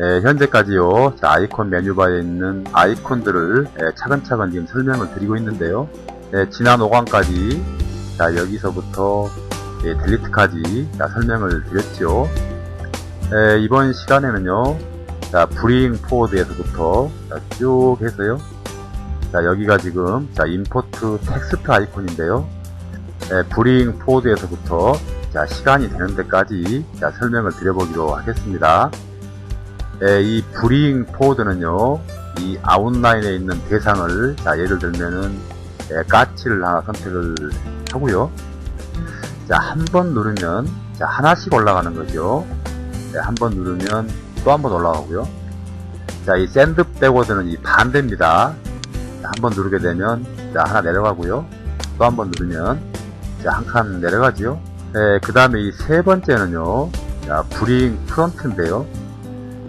예, 현재까지요, 자, 아이콘 메뉴바에 있는 아이콘들을 예, 차근차근 지금 설명을 드리고 있는데요. 예, 지난 5강까지, 자, 여기서부터 예, 딜리트까지 자, 설명을 드렸죠. 예, 이번 시간에는요, 자, 브링 포워드에서부터 자, 쭉 해서요. 자, 여기가 지금, 자, 임포트 텍스트 아이콘인데요. 예, 브링 포워드에서부터, 자, 시간이 되는 데까지, 자, 설명을 드려보기로 하겠습니다. 예, 이 브링 포워드는요, 이 아웃라인에 있는 대상을, 자, 예를 들면은, 예, 까치를 하나 선택을 하고요. 자, 한 번 누르면, 자, 하나씩 올라가는 거죠. 네, 한번 누르면 또 한 번 올라가고요. 자, 이 샌드 백워드는 이 반대입니다. 한 번 누르게 되면, 자, 하나 내려가고요. 또 한 번 누르면, 자, 한 칸 내려가지요. 네, 그 다음에 이 세 번째는요, 자, 브링 프론트인데요.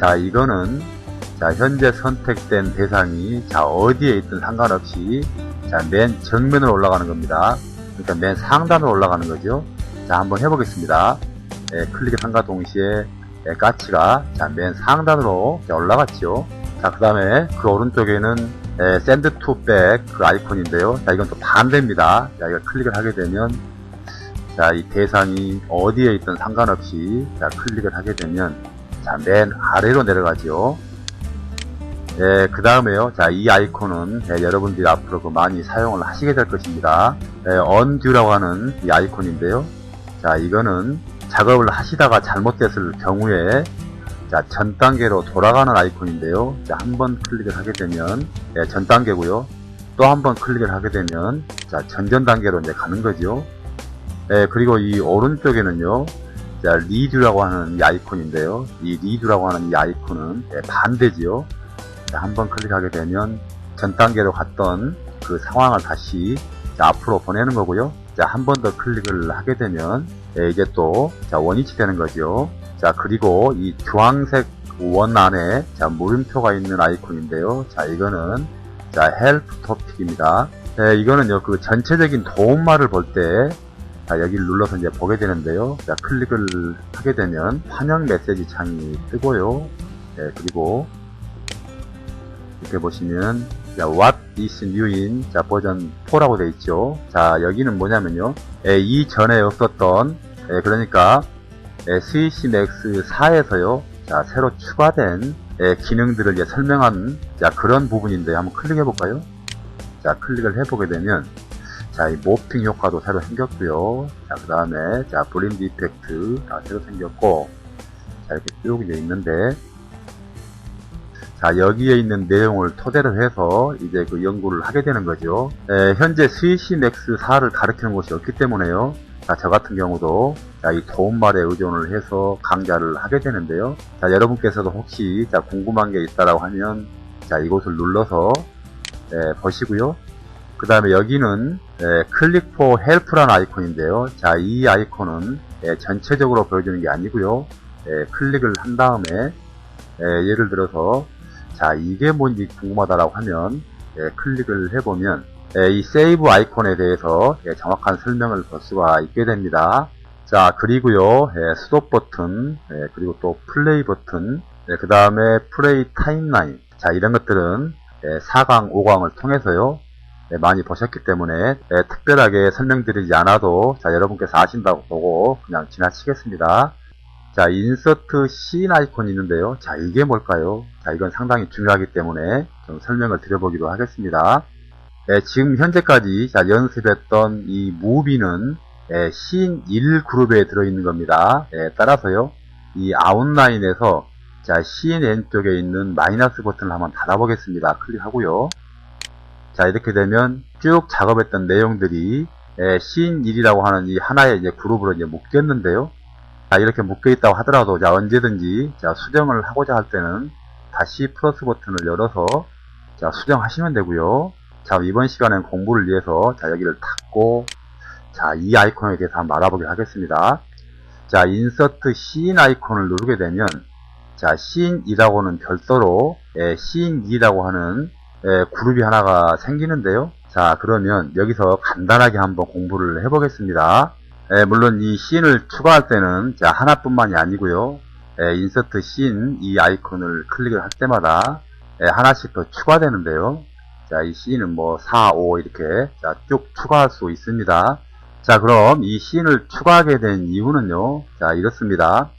자, 이거는, 자, 현재 선택된 대상이, 자, 어디에 있든 상관없이, 자, 맨 정면으로 올라가는 겁니다. 그러니까 맨 상단으로 올라가는 거죠. 자, 한번 해보겠습니다. 예, 클릭의 상과 동시에 예, 까치가 자, 맨 상단으로 자, 올라갔죠. 자, 그 다음에 그 오른쪽에는 예, 샌드 투 백 그 아이콘인데요. 자, 이건 또 반대입니다. 자, 이걸 클릭을 하게 되면 자, 이 대상이 어디에 있든 상관없이 자, 클릭을 하게 되면 자, 맨 아래로 내려가죠. 예, 그 다음에요. 자, 이 아이콘은 예, 여러분들이 앞으로 그 많이 사용을 하시게 될 것입니다. 예, 언듀라고 하는 이 아이콘인데요. 자, 이거는 작업을 하시다가 잘못됐을 경우에 자, 전 단계로 돌아가는 아이콘인데요. 자, 한 번 클릭을 하게 되면 예, 전 단계고요. 또 한 번 클릭을 하게 되면 자, 전전 단계로 이제 가는 거죠. 예, 그리고 이 오른쪽에는요. 자, 리드라고 하는 이 아이콘인데요. 이 리드라고 하는 이 아이콘은 예, 반대지요. 자, 한번 클릭하게 되면 전 단계로 갔던 그 상황을 다시 자, 앞으로 보내는 거고요. 자, 한 번 더 클릭을 하게 되면 예, 이게 또 자, 원위치 되는 거죠. 자, 그리고 이 주황색 원 안에 자, 물음표가 있는 아이콘인데요. 자, 이거는 자, 헬프 토픽입니다. 예, 이거는요, 그 전체적인 도움말을 볼 때, 자, 여기를 눌러서 이제 보게 되는데요. 자, 클릭을 하게 되면 환영 메시지 창이 뜨고요. 예, 그리고 이렇게 보시면 자, What is new인 자, 버전 4라고 되어 있죠. 자, 여기는 뭐냐면요. 예, 이전에 없었던 예, 그러니까 예, 스위시 맥스 4에서요. 자, 새로 추가된 예, 기능들을 이제 설명한 자, 그런 부분인데 한번 클릭해 볼까요? 자, 클릭을 해 보게 되면 자, 이 모핑 효과도 새로 생겼고요. 자, 그 다음에 자, 브린드 이펙트 가 새로 생겼고 자, 이렇게 쭉 이제 있는데 자, 여기에 있는 내용을 토대로 해서 이제 그 연구를 하게 되는 거죠. 에, 현재 스위시 맥스 4를 가르치는 곳이 없기 때문에요. 자, 저 같은 경우도 자, 이 도움말에 의존을 해서 강좌를 하게 되는데요. 자, 여러분께서도 혹시 자, 궁금한 게 있다라고 하면 자, 이곳을 눌러서 에, 보시고요. 그 다음에 여기는 에, 클릭 포 헬프라는 아이콘인데요. 자, 이 아이콘은 에, 전체적으로 보여주는 게 아니고요. 에, 클릭을 한 다음에 에, 예를 들어서 자, 이게 뭔지 궁금하다라고 하면 예, 클릭을 해보면 예, 이 세이브 아이콘에 대해서 예, 정확한 설명을 볼 수가 있게 됩니다. 자, 그리고요, 예, 스톱 버튼, 예, 그리고 또 플레이 버튼, 그 다음에 플레이 타임라인. 자, 이런 것들은 예, 4강, 5강을 통해서요, 예, 많이 보셨기 때문에 예, 특별하게 설명드리지 않아도 자, 여러분께서 아신다고 보고 그냥 지나치겠습니다. 자, 인서트 씬 아이콘이 있는데요. 자, 이게 뭘까요? 자, 이건 상당히 중요하기 때문에 좀 설명을 드려보기로 하겠습니다. 예, 지금 현재까지 자, 연습했던 이 무비는 예, 씬 1그룹에 들어있는 겁니다. 예, 따라서요, 이 아웃라인에서 자, CNN 쪽에 있는 마이너스 버튼을 한번 닫아보겠습니다. 클릭하고요. 자, 이렇게 되면 쭉 작업했던 내용들이 예, 씬 1이라고 하는 이 하나의 이제 그룹으로 이제 묶였는데요. 자, 이렇게 묶여있다고 하더라도, 자, 언제든지, 자, 수정을 하고자 할 때는 다시 플러스 버튼을 열어서, 자, 수정하시면 되고요 자, 이번 시간엔 공부를 위해서, 자, 여기를 닫고, 자, 이 아이콘에 대해서 한번 알아보도록 하겠습니다. 자, 인서트 씬 아이콘을 누르게 되면, 자, 씬이라고는 별도로, 예, 씬2라고 하는, 예, 그룹이 하나가 생기는데요. 자, 그러면 여기서 간단하게 한번 공부를 해보겠습니다. 예, 물론 이 씬을 추가할 때는 자, 하나뿐만이 아니고요. 예, 인서트 씬 이 아이콘을 클릭을 할 때마다 예, 하나씩 더 추가되는데요. 자, 이 씬은 뭐 4, 5 이렇게 자, 쭉 추가할 수 있습니다. 자, 그럼 이 씬을 추가하게 된 이유는요. 자, 이렇습니다.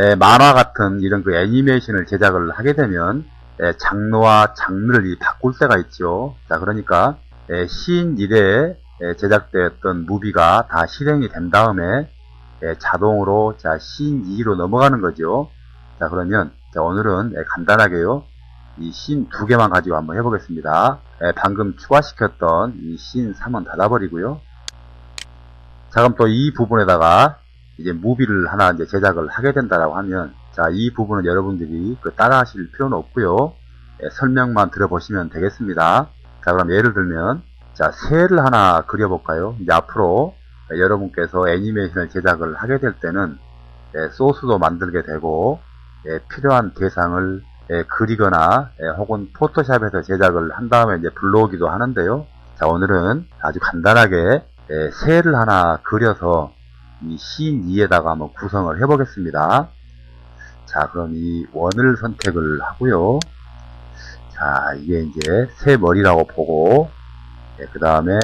예, 만화 같은 이런 그 애니메이션을 제작을 하게 되면 예, 장르와 장르를 이 바꿀 때가 있죠. 자, 그러니까 예, 씬 1에 예, 제작되었던 무비가 다 실행이 된 다음에 예, 자동으로 자, 씬 2로 넘어가는 거죠. 자, 그러면 자, 오늘은 예, 간단하게요. 이씬두 개만 가지고 한번 해보겠습니다. 예, 방금 추가시켰던 이씬 3은 닫아버리고요. 자, 그럼 또 이 부분에다가 이제 무비를 하나 이제 제작을 하게 된다라고 하면 자, 이 부분은 여러분들이 그 따라 하실 필요는 없고요. 예, 설명만 들어보시면 되겠습니다. 자, 그럼 예를 들면 자, 새를 하나 그려볼까요? 이제 앞으로 예, 여러분께서 애니메이션을 제작을 하게 될 때는 예, 소스도 만들게 되고 예, 필요한 대상을 예, 그리거나 예, 혹은 포토샵에서 제작을 한 다음에 이제 불러오기도 하는데요. 자, 오늘은 아주 간단하게 예, 새를 하나 그려서 이씬 2에다가 한번 구성을 해보겠습니다. 자, 그럼 이 원을 선택을 하고요. 자, 이게 이제 새 머리라고 보고, 그 다음에,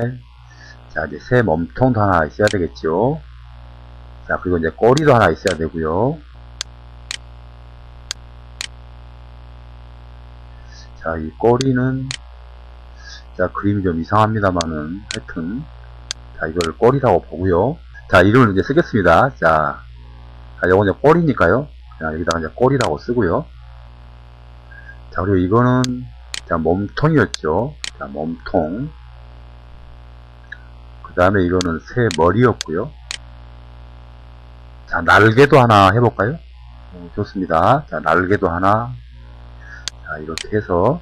자, 이제 새 몸통도 하나 있어야 되겠죠. 자, 그리고 이제 꼬리도 하나 있어야 되고요. 자, 이 꼬리는, 자, 그림이 좀 이상합니다만은, 하여튼, 자, 이걸 꼬리라고 보고요. 자, 이름을 이제 쓰겠습니다. 자, 자, 요건 이제 꼬리니까요. 자, 여기다가 이제 꼬리라고 쓰고요. 자, 그리고 이거는, 자, 몸통이었죠. 자, 몸통. 그 다음에 이거는 새 머리였고요. 자, 날개도 하나 해볼까요? 어, 좋습니다. 자, 날개도 하나. 자, 이렇게 해서.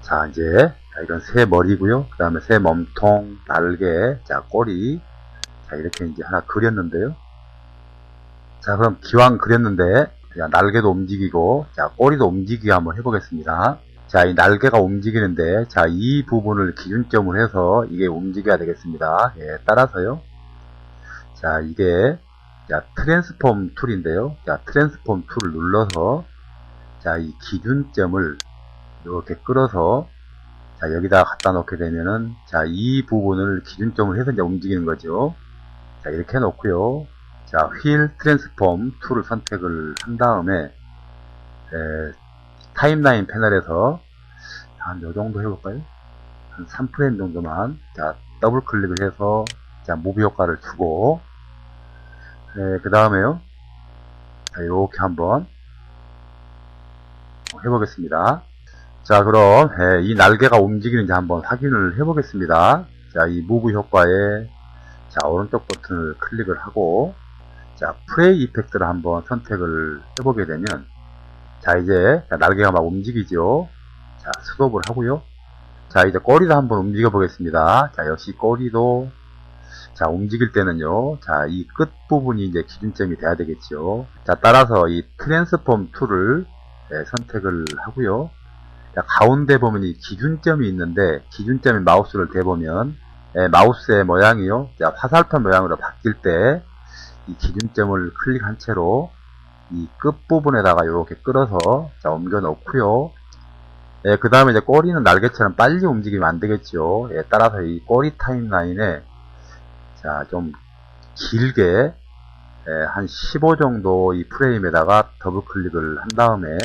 자, 이제, 자, 이건 새 머리고요. 그 다음에 새 몸통, 날개, 자, 꼬리. 자, 이렇게 이제 하나 그렸는데요. 자, 그럼 기왕 그렸는데, 자, 날개도 움직이고, 자, 꼬리도 움직이게 한번 해보겠습니다. 자, 이 날개가 움직이는데, 자, 이 부분을 기준점으로 해서 이게 움직여야 되겠습니다. 예, 따라서요. 자, 이게, 자, 트랜스폼 툴인데요. 자, 트랜스폼 툴을 눌러서, 자, 이 기준점을 이렇게 끌어서, 자, 여기다 갖다 놓게 되면은, 자, 이 부분을 기준점으로 해서 이제 움직이는 거죠. 자, 이렇게 해놓고요. 자, 휠 트랜스폼 툴을 선택을 한 다음에, 에, 타임라인 패널에서 한 요 정도 해볼까요? 한 3프레임 정도만, 자, 더블 클릭을 해서, 자, 무비 효과를 주고, 네, 그 다음에요. 자, 이렇게 한번 해보겠습니다. 자, 그럼 예, 이 날개가 움직이는지 한번 확인을 해 보겠습니다. 자, 이 무브 효과에 자, 오른쪽 버튼을 클릭을 하고 자, 프레이 이펙트를 한번 선택을 해보게 되면 자, 이제 자, 날개가 막 움직이죠. 자, 스톱을 하고요. 자, 이제 꼬리도 한번 움직여 보겠습니다. 자, 역시 꼬리도 자, 움직일 때는요. 자, 이 끝부분이 이제 기준점이 돼야 되겠죠. 자, 따라서 이 트랜스폼 툴을 예, 선택을 하고요. 자, 가운데 보면 이 기준점이 있는데 기준점에 마우스를 대보면 예, 마우스의 모양이요. 자, 화살표 모양으로 바뀔 때 이 기준점을 클릭한 채로 이 끝부분에다가 이렇게 끌어서 자, 옮겨 놓고요. 예, 그 다음에 이제 꼬리는 날개처럼 빨리 움직이면 안 되겠죠. 예, 따라서 이 꼬리 타임라인에 자, 좀 길게 예, 한 15 정도 이 프레임에다가 더블 클릭을 한 다음에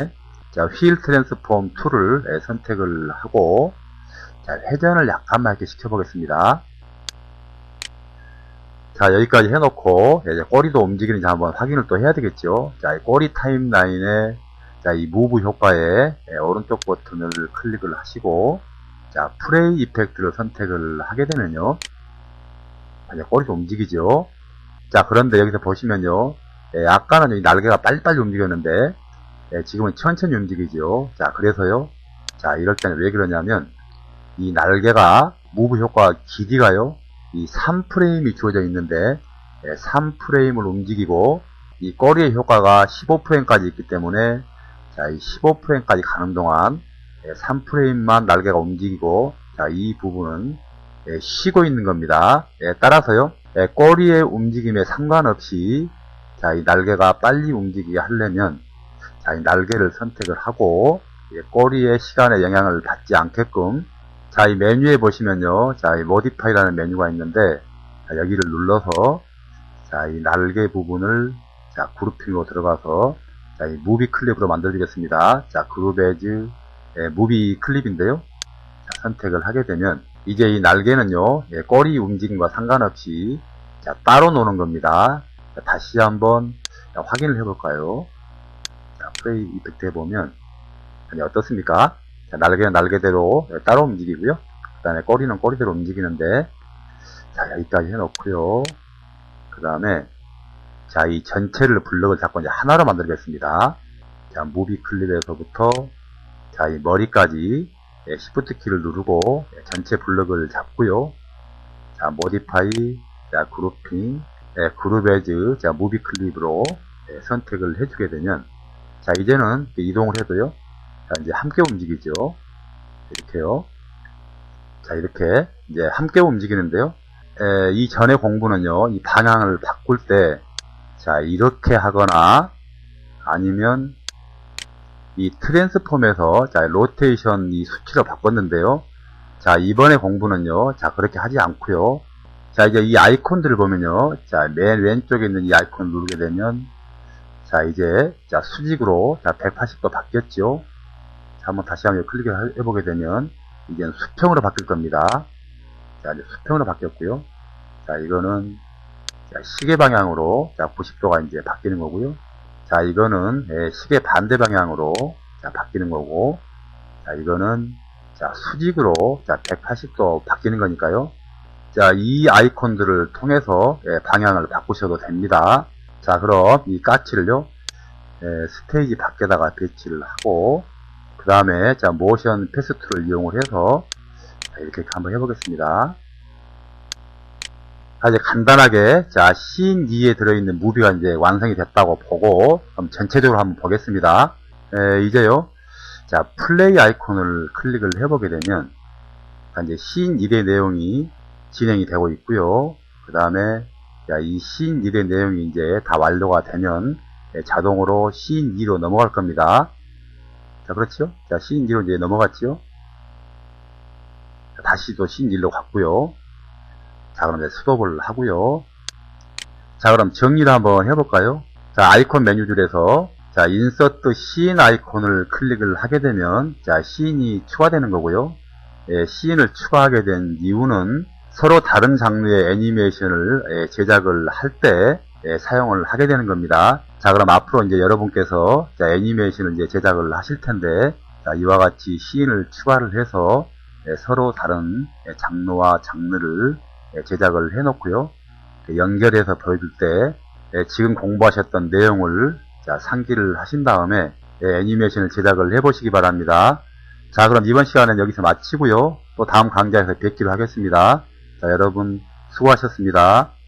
자, 휠 트랜스폼 툴을 예, 선택을 하고 자, 회전을 약간만 이렇게 시켜보겠습니다. 자, 여기까지 해놓고 예, 이제 꼬리도 움직이는지 한번 확인을 또 해야 되겠죠. 자, 이 꼬리 타임라인에 자, 이 무브 효과에 예, 오른쪽 버튼을 클릭을 하시고 자, 프레이 이펙트를 선택을 하게 되면요. 이제 꼬리도 움직이죠. 자, 그런데 여기서 보시면요. 예, 아까는 이 날개가 빨리빨리 움직였는데, 예, 지금은 천천히 움직이죠. 자, 그래서요. 자, 이럴 때는 왜 그러냐면, 이 날개가, 무브 효과 길이가요. 이 3프레임이 주어져 있는데, 예, 3프레임을 움직이고, 이 꼬리의 효과가 15프레임까지 있기 때문에, 자, 이 15프레임까지 가는 동안, 예, 3프레임만 날개가 움직이고, 자, 이 부분은, 예, 쉬고 있는 겁니다. 예, 따라서요, 예, 꼬리의 움직임에 상관없이, 자, 이 날개가 빨리 움직이게 하려면, 자, 이 날개를 선택을 하고, 예, 꼬리의 시간에 영향을 받지 않게끔, 자, 이 메뉴에 보시면요, 자, 이 모디파이라는 메뉴가 있는데, 자, 여기를 눌러서, 자, 이 날개 부분을, 자, 그룹핑으로 들어가서, 자, 이 무비 클립으로 만들어드리겠습니다. 자, 그룹에즈, 예, 무비 클립인데요. 자, 선택을 하게 되면, 이제 이 날개는요, 예, 꼬리 움직임과 상관없이, 자, 따로 노는 겁니다. 자, 다시 한번 자, 확인을 해볼까요? 자, 플레이 이펙트 해보면, 아니, 어떻습니까? 자, 날개는 날개대로 예, 따로 움직이고요. 그 다음에 꼬리는 꼬리대로 움직이는데, 자, 여기까지 해놓고요. 그 다음에, 자, 이 전체를 블럭을 잡고 이제 하나로 만들겠습니다. 자, 무비 클립에서부터, 자, 이 머리까지, 예, 시프트 키를 누르고, 예, 전체 블럭을 잡고요. 자, 모디파이, 자, 그룹핑, 예, 그룹에즈, 자, 무비 클립으로 예, 선택을 해주게 되면, 자, 이제는 이동을 해도요. 자, 이제 함께 움직이죠. 이렇게요. 자, 이렇게 이제 함께 움직이는데요. 에, 이 전의 공부는요, 이 방향을 바꿀 때, 자, 이렇게 하거나, 아니면, 이 트랜스폼에서, 자, 로테이션 이 수치로 바꿨는데요. 자, 이번에 공부는요, 자, 그렇게 하지 않고요 자, 이제 이 아이콘들을 보면요. 자, 맨 왼쪽에 있는 이 아이콘을 누르게 되면, 자, 이제, 자, 수직으로, 자, 180도 바뀌었죠. 자, 한번 다시 한번 클릭을 해보게 되면, 이제는 수평으로 바뀔 겁니다. 자, 이제 수평으로 바뀌었고요. 자, 이거는, 자, 시계 방향으로, 자, 90도가 이제 바뀌는 거고요. 자, 이거는, 예, 시계 반대 방향으로, 자, 바뀌는 거고, 자, 이거는, 자, 수직으로, 자, 180도 바뀌는 거니까요. 자, 이 아이콘들을 통해서, 예, 방향을 바꾸셔도 됩니다. 자, 그럼 이 까치를요, 예, 스테이지 밖에다가 배치를 하고, 그 다음에, 자, 모션 패스트를 이용을 해서, 자, 이렇게 한번 해보겠습니다. 자, 이제 간단하게, 자, 씬 2에 들어있는 무비가 이제 완성이 됐다고 보고, 그럼 전체적으로 한번 보겠습니다. 에, 이제요, 자, 플레이 아이콘을 클릭을 해보게 되면, 자, 이제 씬 1의 내용이 진행이 되고 있고요. 그 다음에, 자, 이씬 1의 내용이 이제 다 완료가 되면, 예, 자동으로 씬 2로 넘어갈 겁니다. 자, 그렇죠? 자, 씬 2로 이제 넘어갔죠? 자, 다시 또씬 1로 갔고요. 자, 그럼 이제 스톱을 하고요. 자, 그럼 정리를 한번 해볼까요? 자, 아이콘 메뉴 줄에서 자, 인서트 씬 아이콘을 클릭을 하게 되면 자, 씬이 추가되는 거고요. 예, 씬을 추가하게 된 이유는 서로 다른 장르의 애니메이션을 예, 제작을 할때 예, 사용을 하게 되는 겁니다. 자, 그럼 앞으로 이제 여러분께서 자, 애니메이션을 이제 제작을 하실 텐데 자, 이와 같이 씬을 추가를 해서 예, 서로 다른 예, 장르와 장르를 예, 제작을 해놓고요. 그 연결해서 보여줄 때 예, 지금 공부하셨던 내용을 자, 상기를 하신 다음에 예, 애니메이션을 제작을 해보시기 바랍니다. 자, 그럼 이번 시간은 여기서 마치고요. 또 다음 강좌에서 뵙기로 하겠습니다. 자, 여러분 수고하셨습니다.